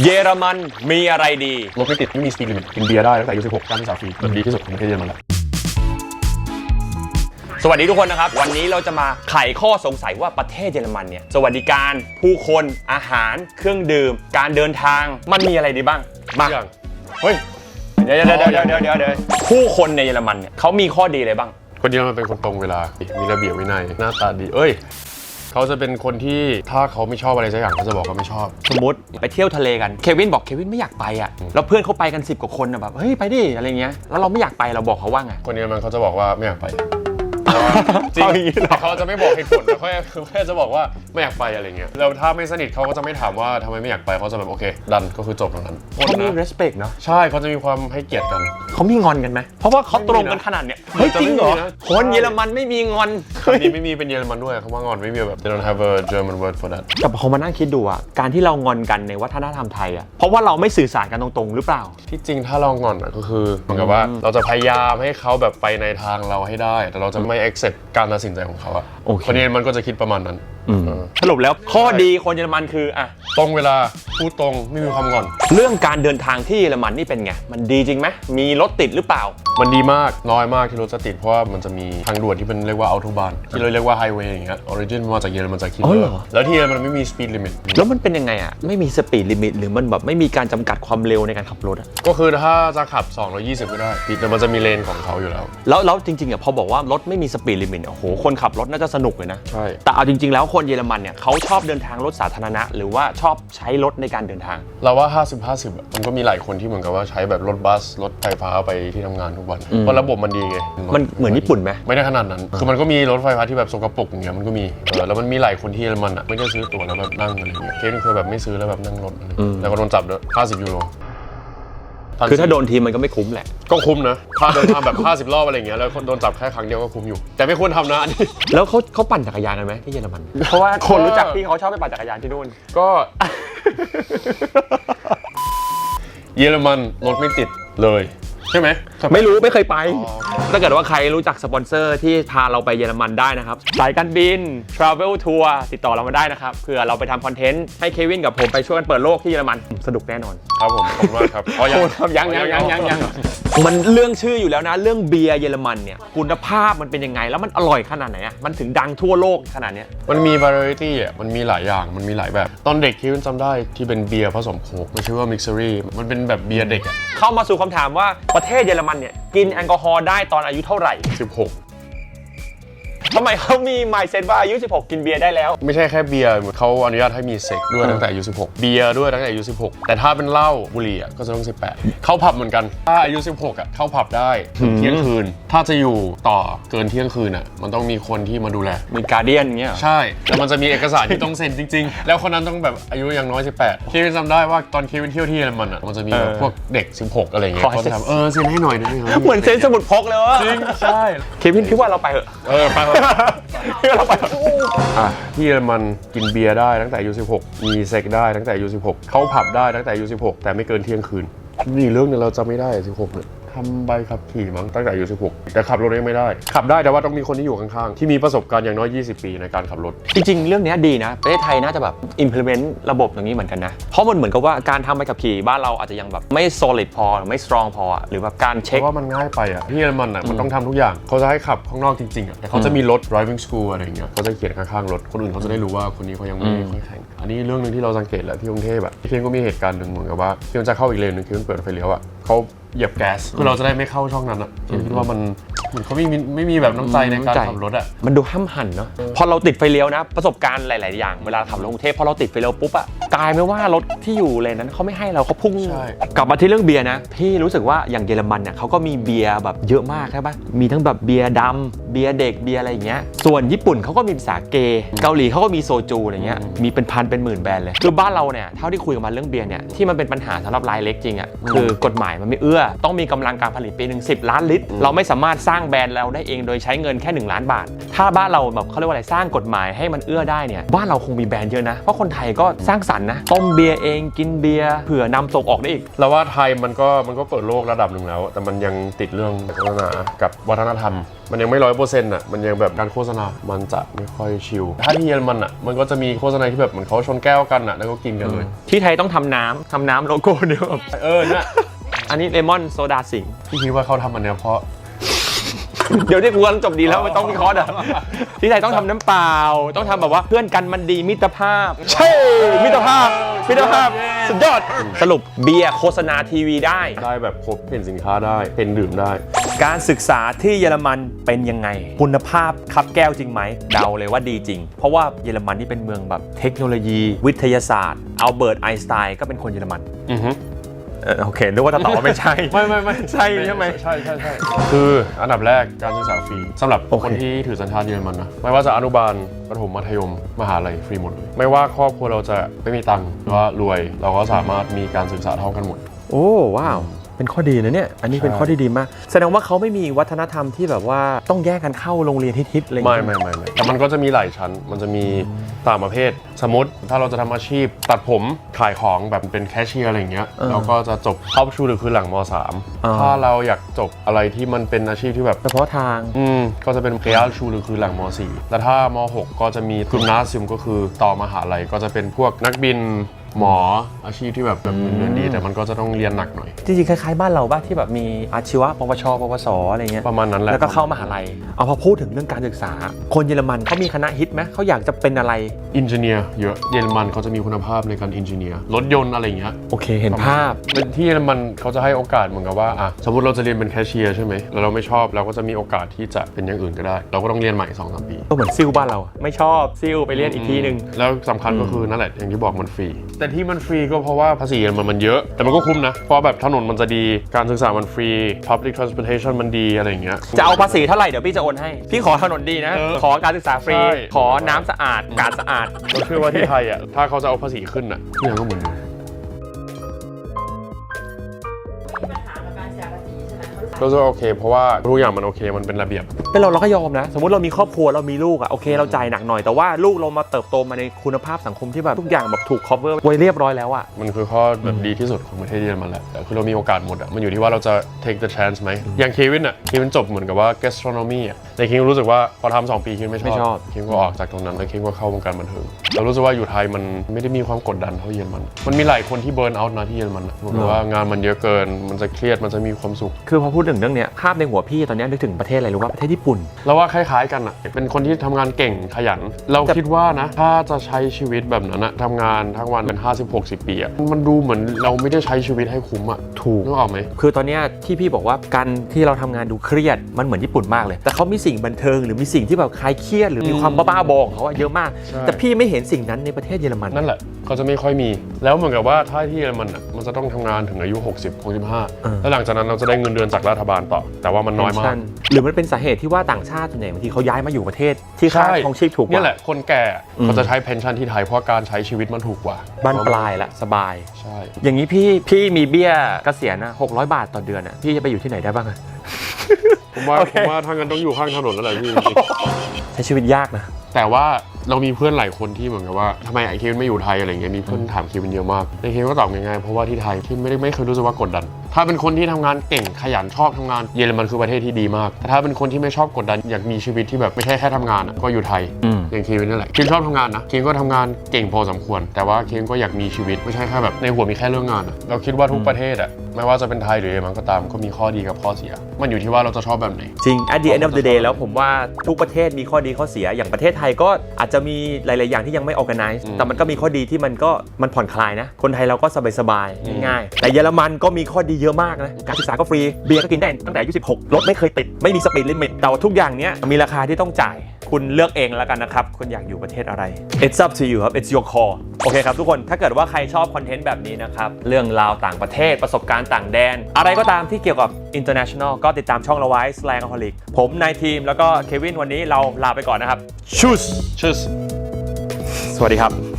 เยอรมันมีอะไรดี รถไม่ติดไม่มีสปีดลิมิตกินเบียร์ได้ตั้งแต่อายุ16การศึกษาฟรีมันดีที่สุดของประเทศเยอรมันแล้วสวัสดีทุกคนนะครับ วันนี้เราจะมาไขข้อสงสัยว่าประเทศเยอรมันเนี่ย สวัสดิการผู้คนอาหาร เครื่องดื่ม การเดินทางมันมีอะไรดีบ้างมาอย่าง เฮ้ยเดี๋ยวเดี๋ยวเดี๋ยวเดี๋ยวเดี๋ยวเดี๋ยวผู้คนในเยอรมันเนี่ยเขามีข้อดีอะไรบ้าง คนเยอรมันเป็นคนตรงเวลา มีระเบียบวินัยหน้าตาดี เอ้ย เขาจะเป็นคนที่ถ้าเขาไม่ชอบอะไรสักอย่างเขาจะบอกว่าไม่ชอบ สมมติไปเที่ยวทะเลกันเควินบอกเควินไม่อยากไปอะแล้วเพื่อนเขาไปกัน 10 กว่าคนอะแบบเฮ้ยไปดิอะไรเงี้ยแล้วเราไม่อยากไปเราบอกเขาว่าไงคนเยอรมันเขาจะบอกว่าไม่อยากไป จริงเอาอย่างนี้เหรอแต่เขาจะไม่บอกเหตุผลเขาแค่เขาแค่จะบอกว่าไม่อยากไปอะไรเงี้ยแล้วถ้าไม่สนิทเขาก็จะไม่ถามว่าทำไมไม่อยากไปเขาจะแบบโอเค ดันก็คือจบตรงนั้นเขามี respect เนาะใช่เขาจะมีความให้เกียรติกัน เขามีงอนกันไหมเพราะว่าเขาตรงกันขนาดเนี้ยเฮ้ยจริงเหรอไม่มีนะ คนเยอรมันไม่มีงอนคำนี้ไม่มีเป็นเยอรมันด้วยคำว่างอนไม่มีแบบ they don't have a German word for that แต่พอมานั่งคิดดูอะการที่เรางอนกันในวัฒนธรรมไทยอะเพราะว่าเราไม่สื่อสารกันตรงๆ หรือเปล่า ที่จริงถ้าเรางอนอะก็คือเหมือนกับว่าเราจะพยายามให้เขาแบบไปในทางเราให้ได้ แต่เราจะไม่ accept การตัดสินใจของเขาอะโอเคคนเยอรมันก็จะคิดประมาณนั้นเออสรุปแล้วข้อดีคนเยอรมันคืออะตรงเวลาพูดตรงไม่มีความงอน เรื่องการเดินทางที่เยอรมันนี่เป็นไง มันดีจริงไหมมีรถติดหรือเปล่า มันดีมากน้อยมากที่รถจะติดเพราะว่ามันจะมีทางด่วนที่เป็นเรียกว่าอัลโตบานที่เราเรียกว่าไฮเวย์อย่างเงี้ยออริจินมาจากเยอรมันจากคิดอ๋อเลเหรออร์แล้วที่เยอรมันไม่มีสปีดลิมิต แล้วมันเป็นยังไงอะไม่มีสปีดลิมิตหรือมันแบบไม่มีการจำกัดความเร็วในการขับรถอะก็คือถ้าจะขับ 220ก็ได้แต่มันจะมีเลนของเขาอยู่แล้ว แล้วแล้วจริงๆอะพอบอกว่ารถไม่มีสปีดลิมิตโอ้โหคนขับรถน่าจะสนุกเลยนะ ใช่ แต่เอาจริง ๆ แล้วคนเยอรมันเนี่ยเขาชอบเดินทางรถสาธารณะ หรือว่าชอบใช้รถในการเดินทาง เราว่า 50 50อะมันก็มีหลายคนที่เหมือนกับว่าใช้แบบรถบัส รถไฟฟ้าไปที่ทำงานทุกวันเพราะระบบมันดีไงมันเหมือนญี่ปุ่นไหม ไม่ได้ขนาดนั้น คือมันก็มีรถไฟฟ้าที่แบบสกปรกอย่างเงี้ยมันก็มีเออแล้วมันมีหลายคนที่เยอรมันอะไม่ได้ซื้อตั๋วแล้วแบบนั่งอะไรเงี้ยเคสเคยแบบไม่ซื้อแล้วแบบนั่งรถอะไรเงี้ยแล้วก็โดนจับด้วย50ยูโร คือถ้าโดนทีมันก็ไม่คุ้มแหละ ก็คุ้มนะถ้าเดินทางแบบ 50 รอบอะไรเงี้ยแล้วโดนจับแค่ครั้งเดียวก็คุ้มอยู่ แต่ไม่ควรทำนะอันนี้แล้วเขาเขาปั่นจักรยานกันไหมที่เยอรมัน เพราะว่าคนรู้จักพี่เขาชอบไปปั่นจักรยานที่นู่น ก็ เยอรมันรถไม่ติดเลย ใช่ไหม ไม่รู้ไม่เคยไปอ๋อถ้าเกิดว่าใครรู้จักสปอนเซอร์ที่พาเราไปเยอรมันได้นะครับ สายการบิน Travel Tour ติดต่อเรามาได้นะครับเผื่อเราไปทำคอนเทนต์ให้เควินกับผมไปช่วยกันเปิดโลกที่เยอรมันสนุกแน่นอนครับผมขอบคุณมากครับอ๋อโอ้ครับยังยังยังยังยังมันเรื่องชื่ออยู่แล้วนะ เรื่องเบียร์เยอรมันเนี่ยคุณภาพมันเป็นยังไงแล้วมันอร่อยขนาดไหนอะมันถึงดังทั่วโลกขนาดเนี้ยมันมี variety อะมันมีหลายอย่างมันมีหลายแบบ ตอนเด็กที่จำได้ที่เป็นเบียร์ผสมโค้กมันชื่อว่า mixery มันเป็นแบบเบียร์เด็กอะเข้ามาสู่คำถามว่าประเทศเยอรมันเนี่ยกินแอลกอฮอล์ได้ตอนอายุเท่าไหร่ 16 ทำไมเขามีหมายเซนว่าอายุ 16 กินเบียร์ได้แล้ว ไม่ใช่แค่เบียร์เขาอนุญาตให้มีเซ็กด้วยตั้งแต่อายุ 16 เบียร์ด้วยตั้งแต่อายุ 16 แต่ถ้าเป็นเหล้าบุหรี่อะก็จะต้อง 18 เข้าผับเหมือนกัน ถ้าอายุ 16อะเข้าผับได้ถึงเที่ยงคืน ถ้าจะอยู่ต่อเกินเที่ยงคืนอะมันต้องมีคนที่มาดูแล มีการเดียนเงี้ยเหรอใช่แล้วมันจะมีเอกสารที่ต้องเซ็นจริง ๆ แล้วคนนั้นต้องแบบอายุอย่างน้อย 18เควินจำได้ว่าตอนเควินเที่ยวที่เยอรมันอะมันจะมีแบบพวกเด็ก 16 อะไรอย่างเงี้ยขอเขาจะถามเออเซ็นให้หน่อยได้ไหมครับเหมือนเซนสมุดพกเลยวะจริงใช่เควินคิดว่าเราไปเหอะ เออไปเถอะคิดว่าเราไปอะที่เยอรมันกินเบียร์ได้ตั้งแต่อายุ16 มีเซ็กได้ตั้งแต่อายุ16 เข้าผับได้ตั้งแต่อายุ16 แต่ไม่เกินเที่ยงคืน นี่เรื่องนึงเราจำไม่ได้16เนี่ย ทำใบขับขี่มั้งตั้งแต่อายุ16 แต่ขับรถยังไม่ได้ ขับได้แต่ว่าต้องมีคนที่อยู่ข้างๆ ที่มีประสบการณ์อย่างน้อย 20 ปีในการขับรถ จริง ๆ เรื่องเนี้ยดีนะ ประเทศไทยน่าจะแบบ implement ระบบอย่างนี้เหมือนกันนะ เพราะมันเหมือนกับว่าการทำใบขับขี่บ้านเราอาจจะยังแบบไม่ solid พอหรือไม่ strong พออะหรือแบบการเพเช็คราะว่ามันง่ายไปอะที่เยอรมันอะมันต้องทำทุกอย่างเขาจะให้ขับข้างนอกจริงๆอะแต่เขาจะมีรถ driving school อะไรอย่างเงี้ยเขาจะเขียนข้างๆรถคนอื่นเขาจะได้รู้ว่าคนนี้เขายังไม่ได้ค่อยแข่งอันนี้เรื่องหนึงที่เราสังเกตแหละที่กรุงเทพอะที่เคนก็มีเหตุการณ์หนึ่งเหมือนกับว่าที่มันจะเข้าอีกเลนหนึ่งคือมันเปิดไฟเลี้ยวอะเขา เหยียบแก๊สคือเราจะได้ไม่เข้าช่องนั้นอะเคนคิดว่ามัน เหมือนเขาไม่มีไม่มีแบบน้ำใจในการน้ำใจขับรถอะ มันดูห้ามหันเนาะ พอเราติดไฟเลี้ยวนะ ประสบการณ์หลาย ๆ อย่างเวลาขับรถกรุงเทพพอเราติดไฟเลี้ยวปุ๊บอะกลายไม่ว่ารถที่อยู่เลนนั้นเขาไม่ให้เราเขาพุ่งใช่กลับมาที่เรื่องเบียร์นะ พี่รู้สึกว่าอย่างเยอรมันเนี่ยเขาก็มีเบียร์แบบเยอะมากใช่ปะมีทั้งแบบเบียร์ดำเบียร์เด็กเบียร์อะไรอย่างเงี้ย ส่วนญี่ปุ่นเขาก็มีภาษาเก เกาหลีเขาก็มีโซจูอะไรเงี้ย มีเป็นพันเป็นหมื่นแบรนด์เลยคือบ้านเราเนี่ยเท่าที่คุยกันมาเรื่องเบียร์เนี่ยที่มันเป็นปัญหาสำหรับรายเล็กจริงอะคือกฎหมายมันไม่เอื้อ ต้องมีกำลังการผลิตปีหนึ่งสิล้านลิตร เราไม่สามารถสร้างางแบรนด์เราได้เองโดยใช้เงินแค่ 1 ล้านบาท ถ้าบ้านเราแบบเขาเรียกว่าอะไรสร้างกฎหมายให้มันเอื้อได้เนี่ยบ้านเราคงมีแบรนด์เยอะนะ เพราะคนไทยก็สร้างสรรค์นะต้มเบียร์เองกินเบียร์เผื่อนำส่งออกได้อีก เราว่าไทยมันก็มันก็เปิดโลกระดับหนึ่งแล้ว แต่มันยังติดเรื่องโฆษณากับวัฒนธรรม มันยังไม่ร้อยเปอร์เซ็นต์อะมันยังแบบการโฆษณา มันจะไม่ค่อยชิลถ้าที่เยอรมันอะมันก็จะมีโฆษณาที่แบบเหมือนเขาชนแก้วกันอะแล้วก็กินกันเลยที่ไทยต้องทำน้ำทำน้ำโลโก้เนี่ยแบบเออเนี่ยอันนี้เลมอนโซดาสิงพี่คิดว่าเขาทำอันเนี้ยเพราะ เดี๋ยวนี้กูกำลังจบดีแล้วไม่ต้องวิเคราะห์เดี๋ยวที่ไทยต้องทำน้ำเปล่า ต้องทำแบบว่าเพื่อนกันมันดีมิตรภาพ ใช่ มิตรภาพ มิตรภาพ สุดยอด สรุปเบียร์โฆษณาทีวีได้ ได้แบบครบเห็นสินค้าได้เห็นดื่มได้ การศึกษาที่เยอรมันเป็นยังไง คุณภาพคับแก้วจริงไหมเดาเลยว่าดีจริง เพราะว่าเยอรมันนี่เป็นเมืองแบบเทคโนโลยี วิทยาศาสตร์อัลเบิร์ตไอน์สไตน์ก็เป็นคนเยอรมัน อือฮึ เออโอเคนึกว่าจะตอบว่าไม่ใช่ ไม่ไม่ไม่ใช่ใช่ไหมใช่ใช่ใช่คืออันดับแรกการศึกษาฟรีสำหรับโอเค คนที่ถือสัญชาติเยอรมันนะไม่ว่าจะอนุบาลประถมมัธยมมหาลัยฟรีหมดเลยไม่ว่าครอบครัวเราจะไม่มีตังค์หรือว่ารวย เราก็สามารถมีการศึกษาเท่ากันหมด โอ้ว้าว เป็นข้อดีนะเนี่ย อันนี้เป็นใช่ข้อที่ดีมาก แสดงว่าเขาไม่มีวัฒนธรรมที่แบบว่าต้องแยกกันเข้าโรงเรียนฮิตๆอะไรอย่างไม่เงี้ยไม่ไม่ไม่แต่มันก็จะมีหลายชั้น มันจะมีต่างประเภท สมมติถ้าเราจะทำอาชีพ ตัดผมขายของแบบเป็นแคชเชียร์อะไรอย่างเงี้ยเออเราก็จะจบเข้าชูหรือคือหลังมอ่า .3 ถ้าเราอยากจบอะไรที่มันเป็นอาชีพที่แบบ เฉพาะทาง อืมก็จะเป็นเ e ียชูหรือคือหลังม .4 แล้วถ้า ม .6 ก็จะมีกลุ่มนาซิมก็คือต่อมหาลัยก็จะเป็นพวกนักบิน หมออาชีพที่แบบแบบเงินเดือนดีแต่มันก็จะต้องเรียนหนักหน่อย จริงๆ คล้ายๆ บ้านเราบ้างที่แบบมีอาชีวะ ปวช ปวส อะไรเงี้ย ประมาณนั้นแหละ แล้วก็เข้ามหาลัย เอาพอพูดถึงเรื่องการศึกษา คนเยอรมันเขามีคณะฮิตไหมเขาอยากจะเป็นอะไรอินเจเนียร์เยอะ เยอรมันเขาจะมีคุณภาพในการอินเจเนียร์ รถยนต์อะไรอย่างเงี้ย โอเค เห็นภาพ เป็นที่เยอรมันเขาจะให้โอกาสเหมือนกับว่าอะสมมติเราจะเรียนเป็นแคชเชียร์ใช่ไหมแล้วเราไม่ชอบเราก็จะมีโอกาสที่จะเป็นอย่างอื่นก็ได้ เราก็ต้องเรียนใหม่2อสปี ก็เหมือนซิลบ้านเรา ไม่ชอบซิลไปเรียนอีกทีหนึ่งแล้วสำคัญก็คือนั่นแหละอย่างที่บอกมันฟรีแต่ที่มันฟรีก็เพราะว่าภาษีมันมันเยอะ แต่มันก็คุ้มนะ เพราะแบบถนนมันจะดี การศึกษามันฟรี public transportation มันดีอะไรอย่างเงี้ย จะเอาภาษีเท่าไหร่เดี๋ยวพี่จะโอนให้ พี่ขอถนนดีนะ เออขอการศึกษาฟรี ใช่ ขอน้ำสะอาดอากาศสะอาดเราเชื่อว่าที่ไทยอะ ถ้าเขาจะเอาภาษีขึ้นอะทุกอย่างก็เหมือนเดิมมีปัญหากับการเสียภาษีใช่ไหมเขารู้สึกเราจะโอเค เพราะว่าทุกอย่างมันโอเค มันเป็นระเบียบ เป็นเราเราก็ยอมนะ สมมติเรามีครอบครัวเรามีลูกอะโอเคเราจ่ายหนักหน่อยแต่ว่าลูกเรามาเติบโตมาในคุณภาพสังคมที่แบบทุกอย่างแบบถูก cover ไว้เรียบร้อยแล้วอะมันคือข้อแบบดีที่สุดของประเทศเยอรมันแหละแต่คือเรามีโอกาสหมดอะมันอยู่ที่ว่าเราจะ take the chance ไหมอย่างเควินอะเควินจบเหมือนกับว่า gastronomy อะแต่เควินรู้สึกว่าพอทำสองปีเควินไม่ชอบไม่ชอบเควินก็ออกจากตรงนั้นแล้วเควินก็เข้าวงการบันเทิงเรารู้สึกว่าอยู่ไทยมันไม่ได้มีความกดดันเท่าเยอรมันมันมีหลายคนที่เบิร์นเอาท์นะที่เยอรมันอะบอกเลยว่างานมันเยอะเกิน มันจะเครียดมันจะมีความสุข คือพอพูดถึงเรื่องเนี้ยภาพในหัวพี่ตอนเนี้ยนึกถึงประเทศอะไรรู้ว่าประเทศญี่ปุ่นเราว่าคล้ายๆกันอะเป็นคนที่ทำงานเก่งขยัน เราคิดว่านะ ถ้าจะใช้ชีวิตแบบนั้นอะทำงานทั้งวันเป็น 50-60 ปีอะมันดูเหมือนเราไม่ได้ใช้ชีวิตให้คุ้มอะถูก นึกออกไหม คือตอนเนี้ยที่พี่บอกว่าการที่เราทำงานดูเครียดมันเหมือนญี่ปุ่นมากเลย แต่เขามีสิ่งบันเทิงหรือมีสิ่งที่แบบคลายเครียดหรือมีความบ้าๆบอของเขาอะเยอะมาก ใช่ แต่พี่ไม่เห็นสิ่งนั้นในประเทศเยอรมัน นั่นแหละเขาจะไม่ค่อยมี แล้วเหมือนกับว่าถ้าที่เยอรมันอะมันจะต้องทำงานถึงอายุ 60เออ65 แล้วหลังจากนั้นเราจะได้เงินเดือนจากรัฐบาลต่อ แต่ว่ามันน้อยมาก หรือมันเป็นสาเหตุที่ว่าต่างชาติส่วนใหญ่บางทีเขาย้ายมาอยู่ประเทศ ที่ค่าใช่ ของชีพถูกกเนี่ยว่า แหละคนแก่อะอืม เขาจะใช้เพนชั่นที่ไทยเพราะการใช้ชีวิตมันถูกกว่าบ้านปลายละสบาย ใช่ อย่างนี้พี่พี่มีเบี้ยเกษียณนะ600บาทต่อเดือนอะพี่จะไปอยู่ที่ไหนได้บ้างอะผมว่าโอเคผมว่าทางนั้นต้องอยู่ข้างถนนแล้วแหละพี่จริงใช้ชีวิตยากนะๆ แต่ว่าเรามีเพื่อนหลายคนที่เหมือนกับว่าทำไมไอเควินไม่อยู่ไทยอะไรเงี้ยมีเพื่อนถามเควินเยอะมากไอเควินก็ตอบง่ายๆเพราะว่าที่ไทยที่ไม่ได้ไม่เคยรู้สึกว่ากดดัน ถ้าเป็นคนที่ทำงานเก่งขยันชอบทำงานเยอรมันคือประเทศที่ดีมาก แต่ถ้าเป็นคนที่ไม่ชอบกดดันอยากมีชีวิตที่แบบไม่ใช่แค่ทำงานอะก็อยู่ไทยอืมอย่างเควินนั่นแหละเควินชอบทำงานนะเควินก็ทำงานเก่งพอสมควร แต่ว่าเควินก็อยากมีชีวิตไม่ใช่แค่แบบในหัวมีแค่เรื่องงานอะเราคิดว่าทุกประเทศอะ ไม่ว่าจะเป็นไทยหรือเยอรมันก็ตามก็มีข้อดีกับข้อเสีย มันอยู่ที่ว่าเราจะชอบแบบไหน จริง at the end of the day แล้วผมว่าทุกประเทศมีข้อดีข้อเสีย อย่างประเทศไทยก็อาจจะมีหลาย ๆ อย่างที่ยังไม่ organize อืมแต่มันก็มีข้อดีที่มันก็มันผ่อนคลายนะ คนไทยเราก็สบายๆง่ายๆแต่เยอรมันก็มีข้อดีเยอะมากนะ การศึกษาก็ฟรี เบียร์ก็กินได้ตั้งแต่อายุ16รถไม่เคยติด ไม่มีสปีดลิมิตแต่ว่าทุกอย่างเนี้ยมีราคาที่ต้องจ่าย คุณเลือกเองแล้วกันนะครับ คุณอยากอยู่ประเทศอะไร It's up to you ครับ It's your call โอเคครับทุกคนถ้าเกิดว่าใครชอบคอนเทนต์แบบนี้นะครับ เรื่องราวต่างประเทศประสบการณ์ต่างแดน อะไรก็ตามที่เกี่ยวกับ international ก็ติดตามช่องเราไว้ Slang Aholic ผมนายทีมแล้วก็เควินวันนี้เราลาไปก่อนนะครับ Choose ชื่อสวัสดีครับ